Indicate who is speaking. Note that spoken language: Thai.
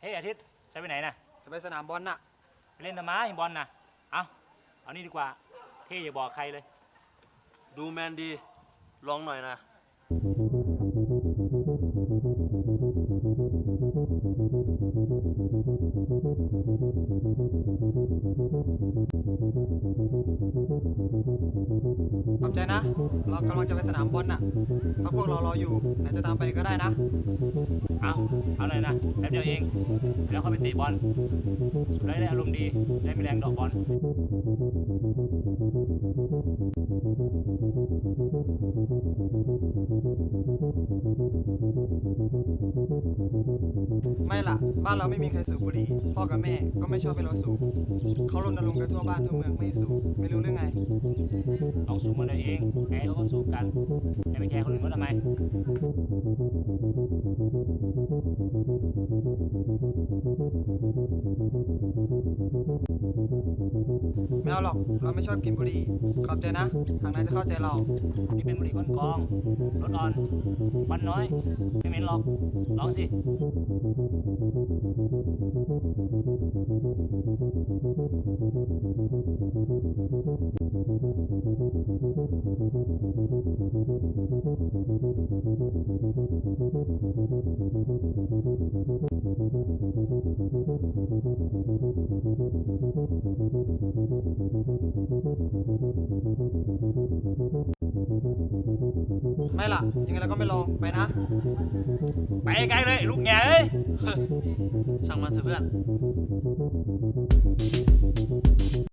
Speaker 1: เฮ้ยอาทิตย์จะไปไหนน่ะ
Speaker 2: จะไปสนามบอลน่ะ
Speaker 1: ไปเล่นทำไมบอลน่ะ เอาเอานี่ดีกว่าเท่อย่าบอกใครเลย
Speaker 3: ดูแมนดี ลองหน่อยนะ
Speaker 2: ขอบใจนะ เรากำลังจะไปสนามบอลน่ะ ถ้าพวกเรารออยู่นายจะตามไปก็ได้นะ
Speaker 1: เอาเอาเลยนะแป๊บเดียวเอง เสร็จแล้วเข้าไปเตะบอลสุดได้ได้อารมณ์ดี ได้มีแรงดอกบอล
Speaker 2: ไม่ล่ะ บ้านเราไม่มีใครสูบบุหรี่ พ่อกับแม่ก็ไม่ชอบให้เราสูบเขารณรงค์กันทั่วบ้านทั่วเมืองไม่ให้สูบไม่รู้เรื่องไง
Speaker 1: ลอง จะไปแคร์คนอื่นเขาทำไม
Speaker 2: ไม่เอาหรอก เราไม่ชอบกินบุหรี่ขอบใจนะ ทางนายจะเข้าใจเรา
Speaker 1: นี่เป็นบุหรี่ก้นกองรถอ่อนควันน้อย ไม่เหม็นหรอกลองสิ
Speaker 2: ไม่ล่ะ ยังไงเราก็ไม่ลองไปนะ
Speaker 1: ไปไกลเลยไอ้ลูกแง่เอ้ย
Speaker 3: ช่างมันเถอะเพื่อน